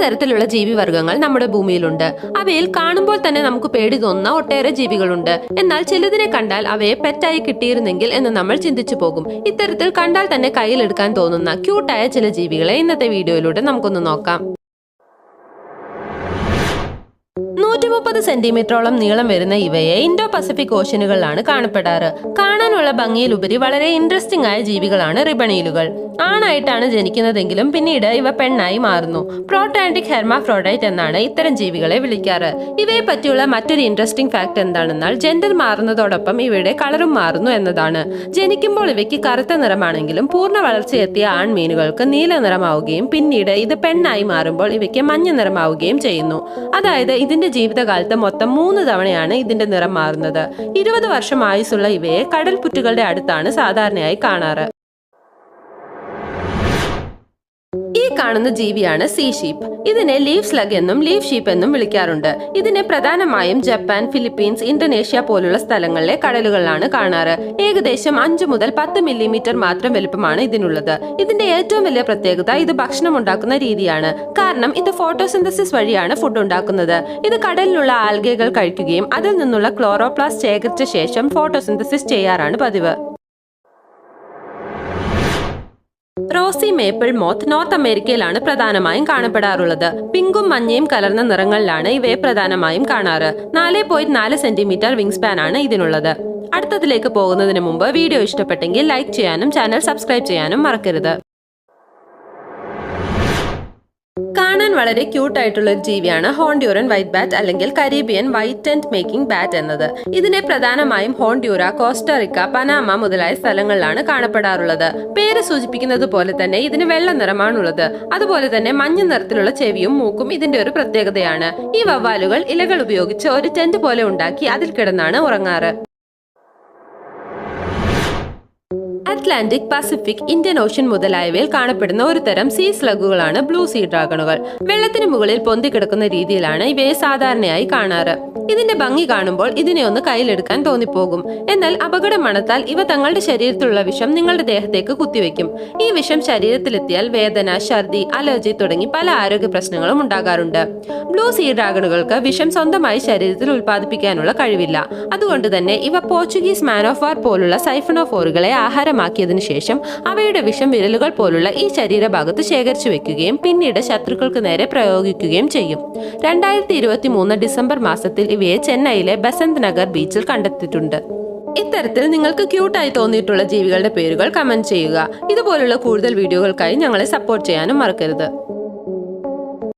പലതരത്തിലുള്ള ജീവിവർഗങ്ങൾ നമ്മുടെ ഭൂമിയിലുണ്ട്. അവയിൽ കാണുമ്പോൾ തന്നെ നമുക്ക് പേടി തോന്നുന്ന ഒട്ടേറെ ജീവികളുണ്ട്. എന്നാൽ ചിലതിനെ കണ്ടാൽ അവയെ പെറ്റായി കിട്ടിയിരുന്നെങ്കിൽ എന്ന് നമ്മൾ ചിന്തിച്ചു പോകും. ഇത്തരത്തിൽ കണ്ടാൽ തന്നെ കയ്യിലെടുക്കാൻ തോന്നുന്ന ക്യൂട്ടായ ചില ജീവികളെ ഇന്നത്തെ വീഡിയോയിലൂടെ നമുക്കൊന്ന് നോക്കാം. മുപ്പത് സെന്റിമീറ്ററോളം നീളം വരുന്ന ഇവയെ ഇൻഡോ പസഫിക് ഓഷ്യനുകളിലാണ് കാണപ്പെടാറ്. കാണാനുള്ള ഭംഗിയിലുപരി വളരെ ഇൻട്രസ്റ്റിംഗ് ആയ ജീവികളാണ് റിബണീലുകൾ. ആണായിട്ടാണ് ജനിക്കുന്നതെങ്കിലും പിന്നീട് ഇവ പെണ്ണായി മാറുന്നു. പ്രോട്ടാന്റിക് ഹെർമാഫ്രോഡൈറ്റ് എന്നാണ് ഇത്തരം ജീവികളെ വിളിക്കാറ്. ഇവയെ പറ്റിയുള്ള മറ്റൊരു ഇൻട്രസ്റ്റിംഗ് ഫാക്ട് എന്താണെന്നാൽ ജെൻഡർ മാറുന്നതോടൊപ്പം ഇവയുടെ കളറും മാറുന്നു എന്നതാണ്. ജനിക്കുമ്പോൾ ഇവയ്ക്ക് കറുത്ത നിറമാണെങ്കിലും പൂർണ വളർച്ചയെത്തിയ ആൺമീനുകൾക്ക് നീല നിറമാവുകയും പിന്നീട് ഇത് പെണ്ണായി മാറുമ്പോൾ ഇവയ്ക്ക് മഞ്ഞ നിറമാവുകയും ചെയ്യുന്നു. അതായത് ഇതിന്റെ ജീവിതകാലത്ത് മൊത്തം മൂന്ന് തവണയാണ് ഇതിന്റെ നിറം മാറുന്നത്. ഇരുപത് വർഷം ആയുസുള്ള ഇവയെ കടൽപുറ്റുകളുടെ അടുത്താണ് സാധാരണയായി കാണാറ്. കാണുന്ന ജീവിയാണ് സീ ഷീപ്പ് ഇതിനെ ലീവ് സ്ലഗ് എന്നും ലീവ് ഷീപ്പ് എന്നും വിളിക്കാറുണ്ട്. ഇതിനെ പ്രധാനമായും ജപ്പാൻ ഫിലിപ്പീൻസ് ഇന്തോനേഷ്യ പോലുള്ള സ്ഥലങ്ങളിലെ കടലുകളിലാണ് കാണാറ്. ഏകദേശം അഞ്ചു മുതൽ പത്ത് മില്ലിമീറ്റർ മാത്രം വലുപ്പമാണ് ഇതിനുള്ളത്. ഇതിന്റെ ഏറ്റവും വലിയ പ്രത്യേകത ഇത് ഭക്ഷണം ഉണ്ടാക്കുന്ന രീതിയാണ്. കാരണം ഇത് ഫോട്ടോസിന്തസിസ് വഴിയാണ് ഫുഡ് ഉണ്ടാക്കുന്നത്. ഇത് കടലിലുള്ള ആൽഗകൾ കഴിക്കുകയും അതിൽ നിന്നുള്ള ക്ലോറോപ്ലാസ്റ്റ് ശേഖരിച്ച ശേഷം ഫോട്ടോസിന്തസിസ് ചെയ്യാറാണ് പതിവ്. റോസി മേപ്പിൾ മോത്ത് നോർത്ത് അമേരിക്കയിലാണ് പ്രധാനമായും കാണപ്പെടാറുള്ളത്. പിങ്കും മഞ്ഞയും കലർന്ന നിറങ്ങളിലാണ് ഇവയെ പ്രധാനമായും കാണാറ്. നാല് പോയിന്റ് നാല് സെന്റിമീറ്റർ വിങ് സ്പാൻ ആണ് ഇതിനുള്ളത്. അടുത്തതിലേക്ക് പോകുന്നതിന് മുമ്പ് വീഡിയോ ഇഷ്ടപ്പെട്ടെങ്കിൽ ലൈക്ക് ചെയ്യാനും ചാനൽ സബ്സ്ക്രൈബ് ചെയ്യാനും മറക്കരുത്. കാണാൻ വളരെ ക്യൂട്ട് ആയിട്ടുള്ള ഒരു ജീവിയാണ് ഹോണ്ട്യൂറൻ വൈറ്റ് ബാറ്റ് അല്ലെങ്കിൽ Caribbean white tent making bat എന്നത്. ഇതിനെ പ്രധാനമായും ഹോൺഡ്യൂറ കോസ്റ്ററിക്ക പനാമ മുതലായ സ്ഥലങ്ങളിലാണ് കാണപ്പെടാറുള്ളത്. പേര് സൂചിപ്പിക്കുന്നത് പോലെ തന്നെ ഇതിന് വെള്ള നിറമാണുള്ളത്. അതുപോലെ തന്നെ മഞ്ഞ നിറത്തിലുള്ള ചെവിയും മൂക്കും ഇതിന്റെ ഒരു പ്രത്യേകതയാണ്. ഈ വവ്വാലുകൾ ഇലകൾ ഉപയോഗിച്ച് ഒരു ടെന്റ് പോലെ ഉണ്ടാക്കി അതിൽ കിടന്നാണ് ഉറങ്ങാറ്. അറ്റ്ലാന്റിക് പസഫിക് ഇന്ത്യൻ ഓഷ്യൻ മുതലായവയിൽ കാണപ്പെടുന്ന ഒരു തരം സീ സ്ലഗുകളാണ് ബ്ലൂ സീ ഡ്രാഗണുകൾ. വെള്ളത്തിന് മുകളിൽ പൊന്തിക്കിടക്കുന്ന രീതിയിലാണ് ഇവയെ സാധാരണയായി കാണാറ്. ഇതിന്റെ ഭംഗി കാണുമ്പോൾ ഇതിനെ ഒന്ന് കയ്യിലെടുക്കാൻ തോന്നിപ്പോകും. എന്നാൽ അപകടം മണത്താൽ ഇവ തങ്ങളുടെ ശരീരത്തിലുള്ള വിഷം നിങ്ങളുടെ ദേഹത്തേക്ക് കുത്തിവെക്കും. ഈ വിഷം ശരീരത്തിലെത്തിയാൽ വേദന ഛർദി അലർജി തുടങ്ങി പല ആരോഗ്യ പ്രശ്നങ്ങളും ഉണ്ടാകാറുണ്ട്. ബ്ലൂ സീ ഡ്രാഗണുകൾക്ക് വിഷം സ്വന്തമായി ശരീരത്തിൽ ഉൽപ്പാദിപ്പിക്കാനുള്ള കഴിവില്ല. അതുകൊണ്ട് തന്നെ ഇവ പോർച്ചുഗീസ് മാൻ ഓഫ് വാർ പോലുള്ള സൈഫണോഫോറുകളെ ആഹാരമാക്കിയതിനു ശേഷം അവയുടെ വിഷം വിരലുകൾ പോലുള്ള ഈ ശരീരഭാഗത്ത് ശേഖരിച്ചു വെക്കുകയും പിന്നീട് ശത്രുക്കൾക്ക് നേരെ പ്രയോഗിക്കുകയും ചെയ്യും. രണ്ടായിരത്തി ഇരുപത്തി മൂന്ന് ഡിസംബർ മാസത്തിൽ ഇവയെ ചെന്നൈയിലെ ബസന്ത് നഗർ ബീച്ചിൽ കണ്ടെത്തിയിട്ടുണ്ട്. ഇത്തരത്തിൽ നിങ്ങൾക്ക് ക്യൂട്ടായി തോന്നിയിട്ടുള്ള ജീവികളുടെ പേരുകൾ കമന്റ് ചെയ്യുക. ഇതുപോലുള്ള കൂടുതൽ വീഡിയോകൾക്കായി ഞങ്ങളെ സപ്പോർട്ട് ചെയ്യാനും മറക്കരുത്.